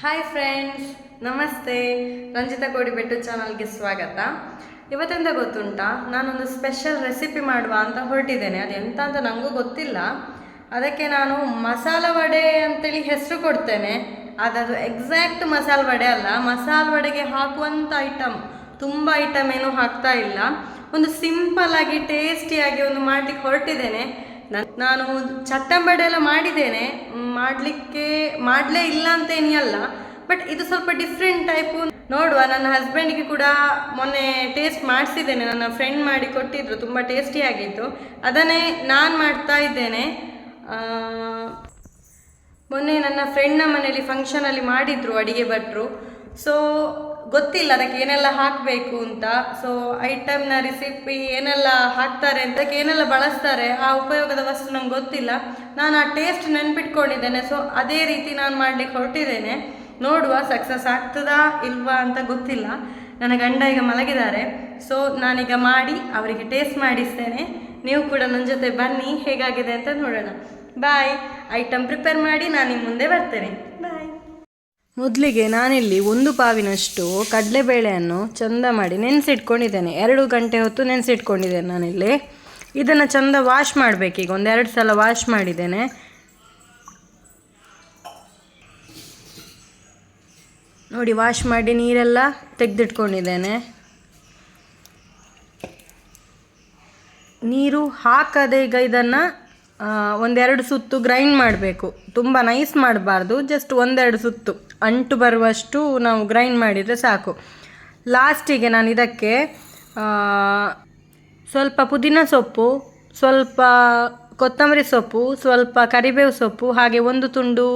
Hi friends ನಮಸ್ತೆ. ರಂಜಿತಾ ಕೋಡಿಬೆಟ್ಟು ಚಾನಲ್ಗೆ ಸ್ವಾಗತ. ಇವತ್ತೆಂತ ಗೊತ್ತುಂಟ, ನಾನೊಂದು ಸ್ಪೆಷಲ್ ರೆಸಿಪಿ ಮಾಡುವ ಅಂತ ಹೊರಟಿದ್ದೇನೆ. ಅದು ಎಂತ ಅಂತ ನನಗೂ ಗೊತ್ತಿಲ್ಲ. ಅದಕ್ಕೆ ನಾನು ಮಸಾಲ ವಡೆ ಅಂತೇಳಿ ಹೆಸರು ಕೊಡ್ತೇನೆ. ಅದು ಎಕ್ಸಾಕ್ಟ್ ಮಸಾಲ ವಡೆ ಅಲ್ಲ, ಮಸಾಲ ವಡೆಗೆ ಹಾಕುವಂಥ ಐಟಮ್ ತುಂಬ ಐಟಮ್ ಏನು ಹಾಕ್ತಾ ಇಲ್ಲ. ಒಂದು ಸಿಂಪಲ್ ಆಗಿ ಟೇಸ್ಟಿಯಾಗಿ ಒಂದು ಮಾಡಲಿಕ್ಕೆ ಹೊರಟಿದ್ದೇನೆ. ನನ್- ಚಟ್ಟಂಬಡೆ ಎಲ್ಲ ಮಾಡಿದ್ದೇನೆ. ಮಾಡಲಿಕ್ಕೆ, ಮಾಡಲೇ ಇಲ್ಲ ಅಂತ ಏನಿಲ್ಲ ಬಟ್ ಇದು ಸ್ವಲ್ಪ ಡಿಫ್ರೆಂಟ್ ಟೈಪು ನೋಡುವ, ನನ್ನ ಹಸ್ಬೆಂಡಿಗೆ ಕೂಡ ಮೊನ್ನೆ ಟೇಸ್ಟ್ ಮಾಡಿಸಿದ್ದೇನೆ. ನನ್ನ ಫ್ರೆಂಡ್ ಮಾಡಿ ಕೊಟ್ಟಿದ್ರು, ತುಂಬ ಟೇಸ್ಟಿ ಆಗಿತ್ತು. ಅದನ್ನೇ ನಾನು ಮಾಡ್ತಾ ಇದ್ದೇನೆ. ಮೊನ್ನೆ ನನ್ನ ಫ್ರೆಂಡ್ನ ಮನೆಯಲ್ಲಿ ಫಂಕ್ಷನಲ್ಲಿ ಮಾಡಿದ್ರು, ಅಡಿಗೆ ಭಟ್ರು. ಸೊ ಗೊತ್ತಿಲ್ಲ, ಅದಕ್ಕೆ ಏನೆಲ್ಲ ಹಾಕಬೇಕು ಅಂತ. ಸೊ ಐಟಮ್ನ ರೆಸಿಪಿ ಏನೆಲ್ಲ ಹಾಕ್ತಾರೆ ಅಂತ, ಅದಕ್ಕೆ ಏನೆಲ್ಲ ಬಳಸ್ತಾರೆ, ಆ ಉಪಯೋಗದ ವಸ್ತು ನಂಗೆ ಗೊತ್ತಿಲ್ಲ. ನಾನು ಆ ಟೇಸ್ಟ್ ನೆನ್ಪಿಟ್ಕೊಂಡಿದ್ದೇನೆ ಸೊ ಅದೇ ರೀತಿ ನಾನು ಮಾಡಲಿಕ್ಕೆ ಹೊರಟಿದ್ದೇನೆ. ನೋಡುವ ಸಕ್ಸಸ್ ಆಗ್ತದಾ ಇಲ್ವಾ ಅಂತ ಗೊತ್ತಿಲ್ಲ. ನನ್ನ ಗಂಡ ಈಗ ಮಲಗಿದ್ದಾರೆ. ಸೊ ನಾನೀಗ ಮಾಡಿ, ಅವರಿಗೆ ಟೇಸ್ಟ್ ಮಾಡಿಸ್ತೇನೆ. ನೀವು ಕೂಡ ನನ್ನ ಜೊತೆ ಬನ್ನಿ, ಹೇಗಾಗಿದೆ ಅಂತ ನೋಡೋಣ. ಬಾಯ್ ಐಟಮ್ ಪ್ರಿಪೇರ್ ಮಾಡಿ, ನಾನು ನಿಮ್ಮ ಮುಂದೆ ಬರ್ತೇನೆ. ಮೊದಲಿಗೆ ನಾನಿಲ್ಲಿ ಒಂದು ಪಾವಿನಷ್ಟು ಕಡಲೆಬೇಳೆಯನ್ನು ಚಂದ ಮಾಡಿ ನೆನೆಸಿಟ್ಕೊಂಡಿದ್ದೇನೆ. ಎರಡು ಗಂಟೆ ಹೊತ್ತು ನೆನೆಸಿಟ್ಕೊಂಡಿದ್ದೇನೆ ನಾನಿಲ್ಲಿ. ಇದನ್ನು ಚಂದ ವಾಶ್ ಮಾಡಬೇಕೀಗ. ಒಂದೆರಡು ಸಲ ವಾಶ್ ಮಾಡಿದ್ದೇನೆ. ನೋಡಿ ವಾಶ್ ಮಾಡಿ ನೀರೆಲ್ಲ ತೆಗೆದಿಟ್ಕೊಂಡಿದ್ದೇನೆ. ನೀರು ಹಾಕದೆ ಈಗ ಇದನ್ನು ಒಂದೆರಡು ಸುತ್ತು ಗ್ರೈಂಡ್ ಮಾಡಬೇಕು. ತುಂಬ ನೈಸ್ ಮಾಡಬಾರ್ದು ಜಸ್ಟ್ ಒಂದೆರಡು ಸುತ್ತು. ಅಂಟು ಬರುವಷ್ಟು ನಾವು ಗ್ರೈಂಡ್ ಮಾಡಿದರೆ ಸಾಕು. ಲಾಸ್ಟಿಗೆ ನಾನು ಇದಕ್ಕೆ ಸ್ವಲ್ಪ ಪುದೀನ ಸೊಪ್ಪು, ಸ್ವಲ್ಪ ಕೊತ್ತಂಬರಿ ಸೊಪ್ಪು, ಸ್ವಲ್ಪ ಕರಿಬೇವು ಸೊಪ್ಪು, ಹಾಗೆ ಒಂದು ತುಂಡು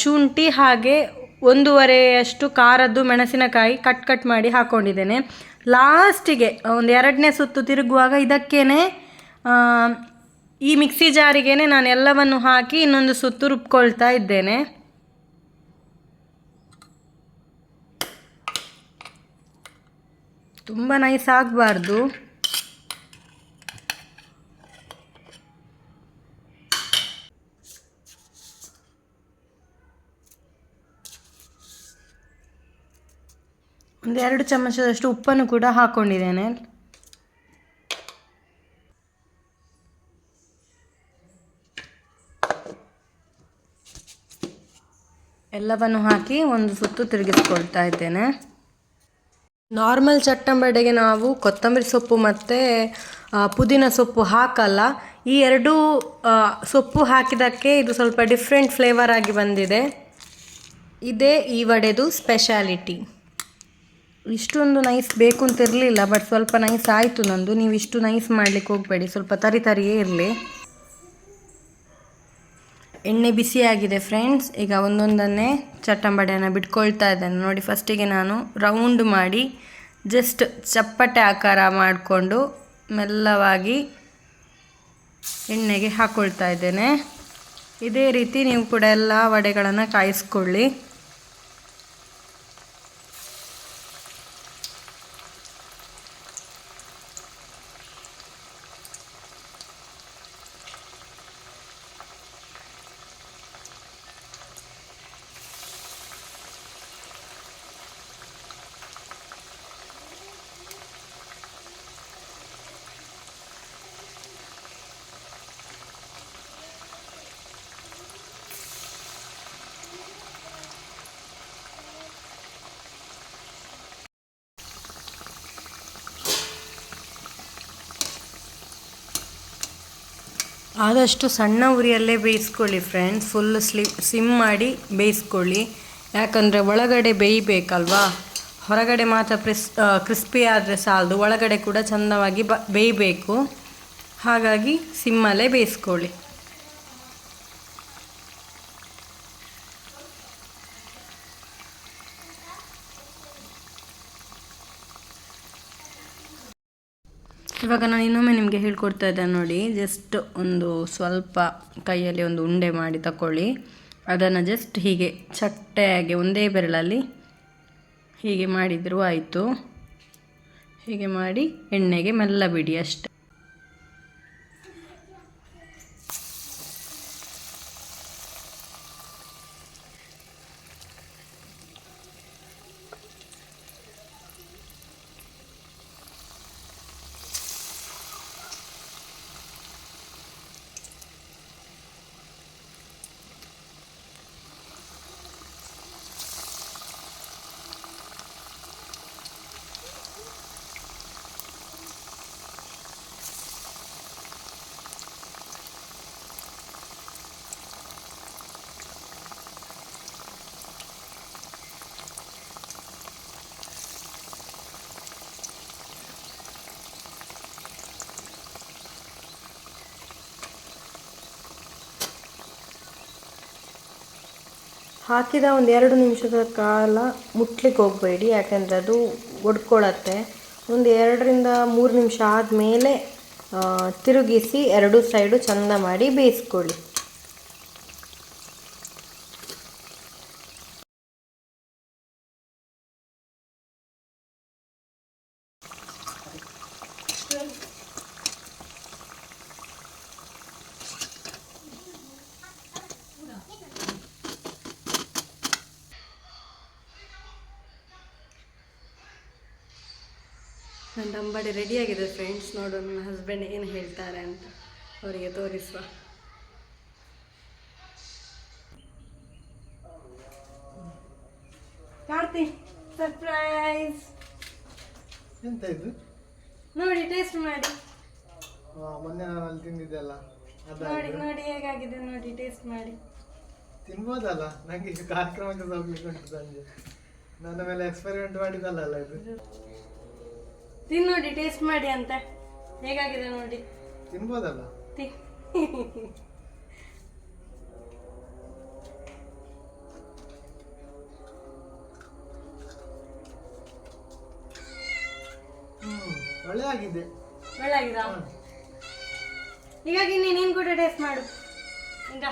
ಶುಂಠಿ, ಹಾಗೆ ಒಂದೂವರೆಯಷ್ಟು ಖಾರದ್ದು ಮೆಣಸಿನಕಾಯಿ ಕಟ್ ಕಟ್ ಮಾಡಿ ಹಾಕ್ಕೊಂಡಿದ್ದೇನೆ ಲಾಸ್ಟಿಗೆ ಒಂದು ಎರಡನೇ ಸುತ್ತು ತಿರುಗುವಾಗ ಇದಕ್ಕೇ ಈ ಮಿಕ್ಸಿ ಜಾರಿಗೆ ನಾನು ಎಲ್ಲವನ್ನು ಹಾಕಿ ಇನ್ನೊಂದು ಸುತ್ತು ರುಬ್ಕೊಳ್ತಾ ಇದ್ದೇನೆ. ತುಂಬ ನೈಸ್ ಆಗಬಾರ್ದು. ಒಂದೆರಡು ಚಮಚದಷ್ಟು ಉಪ್ಪನ್ನು ಕೂಡ ಹಾಕ್ಕೊಂಡಿದ್ದೇನೆ ಎಲ್ಲವನ್ನು ಹಾಕಿ ಒಂದು ಸುತ್ತು ತಿರುಗಿಸ್ಕೊಳ್ತಾ ಇದ್ದೇನೆ. ನಾರ್ಮಲ್ ಚಟ್ಟಂಬಡೆಗೆ ನಾವು ಕೊತ್ತಂಬರಿ ಸೊಪ್ಪು ಮತ್ತು ಪುದೀನ ಸೊಪ್ಪು ಹಾಕಲ್ಲ. ಈ ಎರಡೂ ಸೊಪ್ಪು ಹಾಕಿದ್ದಕ್ಕೆ ಇದು ಸ್ವಲ್ಪ ಡಿಫ್ರೆಂಟ್ ಫ್ಲೇವರ್ ಆಗಿ ಬಂದಿದೆ. ಇದೇ ಈ ವಡೆದು ಸ್ಪೆಷಾಲಿಟಿ ಇಷ್ಟೊಂದು ನೈಸ್ ಬೇಕು ಅಂತ ಇರಲಿಲ್ಲ ಬಟ್ ಸ್ವಲ್ಪ ನೈಸ್ ಆಯಿತು ನಂದು. ನೀವು ಇಷ್ಟು ನೈಸ್ ಮಾಡಲಿಕ್ಕೆ ಹೋಗಬೇಡಿ. ಸ್ವಲ್ಪ ತರಿ ತರಿಯೇ ಇರಲಿ. ಎಣ್ಣೆ ಬಿಸಿಯಾಗಿದೆ ಫ್ರೆಂಡ್ಸ್ ಈಗ ಒಂದೊಂದನ್ನೇ ಚಟ್ಟಂಬಡೆಯನ್ನು ಬಿಟ್ಕೊಳ್ತಾ ಇದ್ದೇನೆ. ನೋಡಿ ಫಸ್ಟಿಗೆ ನಾನು ರೌಂಡ್ ಮಾಡಿ ಜಸ್ಟ್ ಚಪ್ಪಟೆ ಆಕಾರ ಮಾಡಿಕೊಂಡು ಮೆಲ್ಲವಾಗಿ ಎಣ್ಣೆಗೆ ಹಾಕ್ಕೊಳ್ತಾ ಇದ್ದೇನೆ. ಇದೇ ರೀತಿ ನೀವು ಕೂಡ ಎಲ್ಲ ವಡೆಗಳನ್ನು ಕಾಯಿಸ್ಕೊಳ್ಳಿ. ಆದಷ್ಟು ಸಣ್ಣ ಉರಿಯಲ್ಲೇ ಬೇಯಿಸ್ಕೊಳ್ಳಿ ಫ್ರೆಂಡ್ಸ್ ಫುಲ್ ಸ್ಲಿ ಸಿಮ್ ಮಾಡಿ ಬೇಯಿಸ್ಕೊಳ್ಳಿ. ಯಾಕಂದರೆ ಒಳಗಡೆ ಬೇಯಬೇಕಲ್ವಾ? ಹೊರಗಡೆ ಮಾತ್ರ ಪ್ರಿಸ್ ಕ್ರಿಸ್ಪಿ ಆದರೆ ಸಾಲದು. ಒಳಗಡೆ ಕೂಡ ಚಂದವಾಗಿ ಬ, ಬೇಯಬೇಕು. ಹಾಗಾಗಿ ಸಿಮ್ಮಲ್ಲೇ ಬೇಯಿಸ್ಕೊಳ್ಳಿ. ಇವಾಗ ನಾನು ಇನ್ನೊಮ್ಮೆ ನಿಮಗೆ ಹೇಳ್ಕೊಡ್ತಾ ಇದ್ದೆ ನೋಡಿ ಜಸ್ಟ್ ಒಂದು ಸ್ವಲ್ಪ ಕೈಯಲ್ಲಿ ಒಂದು ಉಂಡೆ ಮಾಡಿ ತಗೊಳ್ಳಿ ಅದನ್ನು ಜಸ್ಟ್ ಹೀಗೆ ಚಟ್ಟೆಯಾಗಿ ಒಂದೇ ಬೆರಳಲ್ಲಿ ಹೀಗೆ ಮಾಡಿದರೂ ಆಯಿತು. ಹೀಗೆ ಮಾಡಿ ಎಣ್ಣೆಗೆ ಮೆಲ್ಲ ಬಿಡಿ ಅಷ್ಟೆ. ಹಾಕಿದ ಒಂದು ಎರಡು ನಿಮಿಷದ ಕಾಲ ಮುಟ್ಲಿಕ್ಕೆ ಹೋಗಬೇಡಿ, ಯಾಕೆಂದರೆ ಅದು ಒಡ್ಕೊಳತ್ತೆ. ಒಂದು ಎರಡರಿಂದ ಮೂರು ನಿಮಿಷ ಆದಮೇಲೆ ತಿರುಗಿಸಿ ಎರಡು ಸೈಡು ಚಂದ ಮಾಡಿ ಬೇಯಿಸ್ಕೊಳ್ಳಿ. ನನ್ನ ಅಂಬಡಿ ರೆಡಿಯಾಗಿದೆ ಫ್ರೆಂಡ್ಸ್ ನೋಡು ನನ್ನ ಹಸ್ಬೆಂಡ್ ಏನು ಹೇಳ್ತಾರೆ ಅಂತ ಅವರಿಗೆ ತೋರಿಸುವ. ಕಾರ್ತಿ ಸರ್ಪ್ರೈಸ್ ಎಂತ ಇದು? ನೋಡಿ ಟೇಸ್ಟ್ ಮಾಡಿ. ಮೊನ್ನೆ ನಾನು ಅಲ್ಲಿ ತಿಂದಿದ್ದೆಲ್ಲ ಅಲ್ಲ. ನೋಡಿ ನೋಡಿ ಹೇಗಾಗಿದೆ ನೋಡಿ ಟೇಸ್ಟ್ ಮಾಡಿ. ತಿನ್ಬೋದಲ್ಲ? ನಂಗೆ ಇದು ಕಾರ್ಯಕ್ರಮಕ್ಕೆ ಹೋಗ್ಲಿಕ್ಕೆ ಉಂಟು ಸಂಜೆ. ನನ್ನ ಮೇಲೆ ಎಕ್ಸ್ಪೆರಿಮೆಂಟ್ ಮಾಡಿದ್ದಲ್ಲ ಇದು ತಿನ್ ನೋಡಿ ಟೇಸ್ಟ್ ಮಾಡಿ ಅಂತ. ಹೇಗಾಗಿದೆ ನೋಡಿ? ತಿನ್ಬೋದಲ್ಲ? ತಿ ಒಳ್ಳೆ ಆಗಿದೆ ಒಳ್ಳೆಯಾಗಿದಾ? ಹೀಗಾಗಿ ನೀನು ನೀನು ಕೂಡ ಟೇಸ್ಟ್ ಮಾಡು. ಈಗ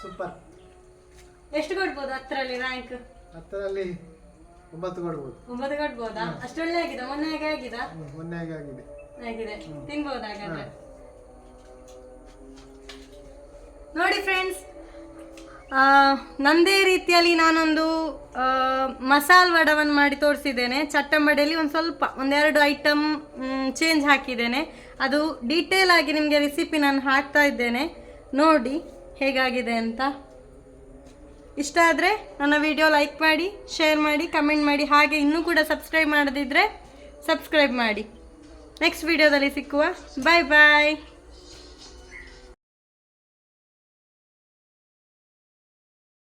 ಸೂಪರ್. ಎಷ್ಟು ಕೊಡ್ಬೋದು ಹತ್ತರಲ್ಲಿ ರ್ಯಾಂಕ್ ಹತ್ತರಲ್ಲಿ ಒಂಬತ್ತು ಕೊಡ್ಬೋದು ಒಂಬತ್ತು ಕೊಡ್ಬೋದಾ ಅಷ್ಟೊಳ್ಳೆ ಆಗಿದೆ. ಮೊನ್ನೆ ಹೇಗೆ ಆಗಿದೆ? ಹ್ಮ್, ಮೊನ್ನೆ ಹಾಗೆ ಆಗಿದೆ. ಆಗಿದೆ. ತಿನ್ಬೋದು ಹಾಗಾದ್ರೆ? ನೋಡಿ ಫ್ರೆಂಡ್ಸ್ ನಂದೇ ರೀತಿಯಲ್ಲಿ ನಾನೊಂದು ಮಸಾಲ್ ವಡವನ್ನು ಮಾಡಿ ತೋರಿಸಿದ್ದೇನೆ. ಚಟ್ಟಂಬಡೆಯಲ್ಲಿ ಒಂದು ಸ್ವಲ್ಪ ಒಂದೆರಡು ಐಟಮ್ ಚೇಂಜ್ ಹಾಕಿದ್ದೇನೆ. ಅದು ಡೀಟೇಲ್ ಆಗಿ ನಿಮಗೆ ರೆಸಿಪಿ ನಾನು ಹಾಕ್ತಾ ಇದ್ದೇನೆ. ನೋಡಿ ಹೇಗಾಗಿದೆ ಅಂತ. ಇಷ್ಟ ಆದರೆ ನನ್ನ ವಿಡಿಯೋ ಲೈಕ್ ಮಾಡಿ ಶೇರ್ ಮಾಡಿ ಕಮೆಂಟ್ ಮಾಡಿ, ಹಾಗೆ ಇನ್ನೂ ಕೂಡ ಸಬ್ಸ್ಕ್ರೈಬ್ ಮಾಡದಿದ್ದರೆ ಸಬ್ಸ್ಕ್ರೈಬ್ ಮಾಡಿ. ನೆಕ್ಸ್ಟ್ ವಿಡಿಯೋದಲ್ಲಿ ಸಿಕ್ಕುವ. ಬಾಯ್ ಬಾಯ್